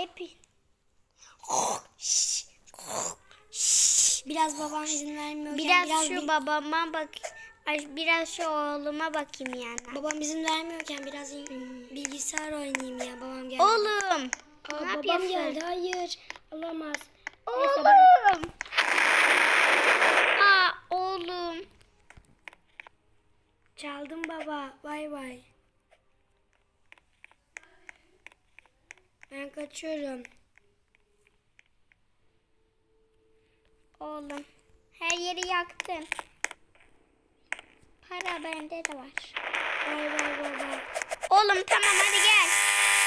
Hep Biraz babam izin vermiyorken Biraz, biraz, şu bil- babama bak. Biraz şu oğluma bakayım yani. babam izin vermiyorken biraz in- bilgisayar oynayayım ya babam geldi. Oğlum. Aa, ne babam yapıyorsun? geldi hayır olamaz. Oğlum. Aa oğlum. Çaldım baba bay bay. Ben kaçıyorum. Oğlum. Her yeri yaktın. Para bende de var. Bay bay baba. Oğlum tamam hadi gel.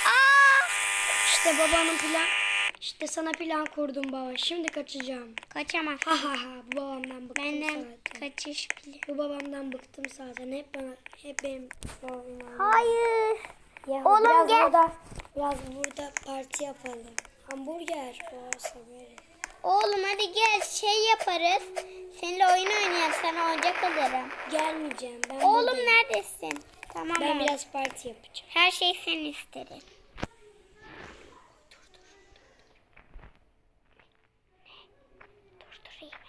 Aa! İşte babanın plan. İşte sana plan kurdum baba. Şimdi kaçacağım. Kaçamaz. Ha ha ha bu babamdan bıktım Benden zaten. kaçış bile. Bu babamdan bıktım zaten. Hep bana hep benim babam. Hayır. Ya Oğlum gel. Burada, biraz burada parti yapalım. Hamburger. O severim. Oğlum hadi gel şey yaparız. Seninle oyun oynayalım. Sana oyuncak alırım. Gelmeyeceğim. Ben Oğlum buradayım. neredesin? Tamam Ben oğlum. biraz parti yapacağım. Her şey senin isterim. Durdurayım.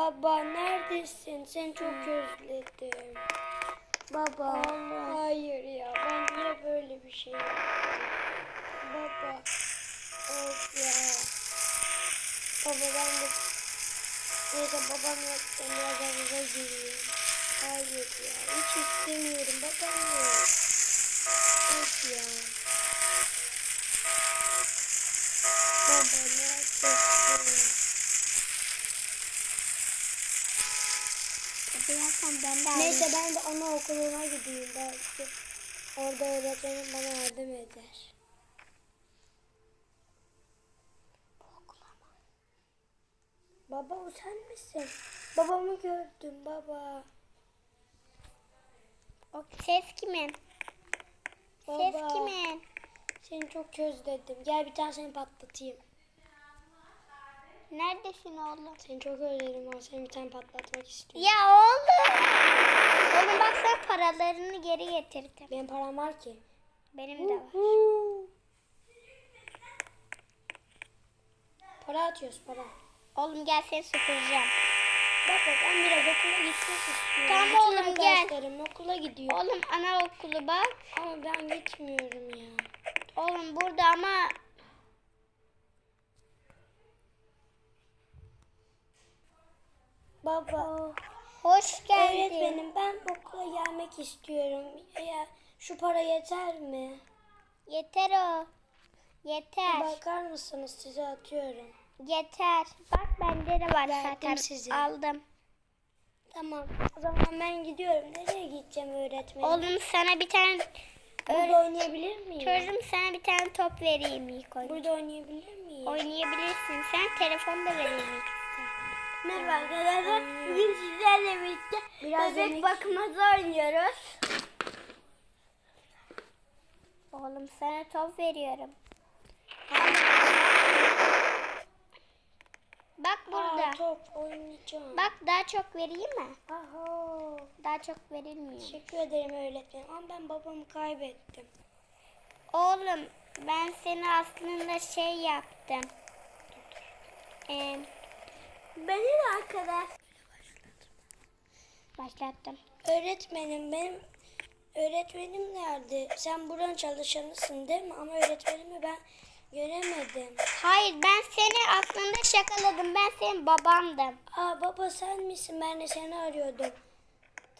Baba neredesin? Seni çok özledim. Baba. Hayır ya ben niye böyle bir şey yaptım? Baba. Of ya. Baba ben de neyse babam yok ben biraz havuza gireyim. Hayır ya hiç istemiyorum babam yok. Of ya. Baba neredesin? Birazdan ben de Neyse ben de anaokuluna gideyim belki. Orada öğretmenim bana yardım eder. Baba o sen misin? Babamı gördüm baba. O ses kimin? Ses Baba. kimin? Seni çok özledim. Gel bir tane seni patlatayım. Neredesin oğlum? Seni çok özledim ama seni bir tane patlatmak istiyorum. Ya oğlum. Oğlum bak sen paralarını geri getirdim. Benim param var ki. Benim de var. Para atıyoruz para. Oğlum gel seni süpüreceğim. Baba ben biraz okula gitmek istiyorum. Tamam Bütün oğlum, gel. arkadaşlarım okula gidiyor. Oğlum anaokulu bak. Ama ben gitmiyorum ya. Oğlum burada ama Baba. hoş geldin. Öğretmenim ben okula gelmek istiyorum. Ya şu para yeter mi? Yeter o. Yeter. Bakar mısınız size atıyorum. Yeter. Bak bende de var Verdim zaten. size. Aldım. Tamam. O zaman ben gidiyorum. Nereye gideceğim öğretmenim? Oğlum sana bir tane Burada oynayabilir miyim? çocuğum sana bir tane top vereyim ilk oyun. Burada oynayabilir miyim? Oynayabilirsin. Sen telefon da vereyim ilk. Merhaba arkadaşlar. Bugün sizlerle birlikte Biraz bebek yemek- bakmaca oynuyoruz. Oğlum sana top veriyorum. Bak burada. Aa, top oynayacağım. Bak daha çok vereyim mi? Aho. Daha çok verilmiyor. Teşekkür ederim öğretmenim. Ama ben babamı kaybettim. Oğlum ben seni aslında şey yaptım. Ee, Beni de arkadaş. başlattım. Öğretmenim benim öğretmenim nerede? Sen buranın çalışanısın değil mi? Ama öğretmenimi ben göremedim. Hayır ben seni aslında şakaladım. Ben senin babandım. Aa baba sen misin? Ben de seni arıyordum.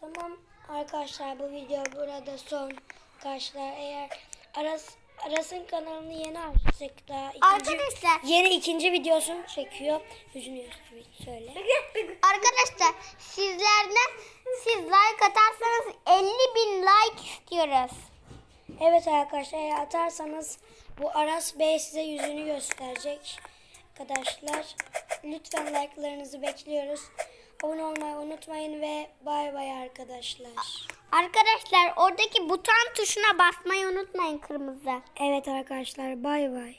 Tamam arkadaşlar bu video burada son. Arkadaşlar eğer Aras Aras'ın kanalını yeni açtık da ikinci, Arkadaşlar yeni ikinci videosunu çekiyor. Yüzünü söyle. Arkadaşlar sizlerden siz like atarsanız 50 bin like istiyoruz. Evet arkadaşlar atarsanız bu Aras Bey size yüzünü gösterecek. Arkadaşlar lütfen like'larınızı bekliyoruz. Abone olmayı unutmayın ve bay bay arkadaşlar. Arkadaşlar oradaki buton tuşuna basmayı unutmayın kırmızı. Evet arkadaşlar bay bay.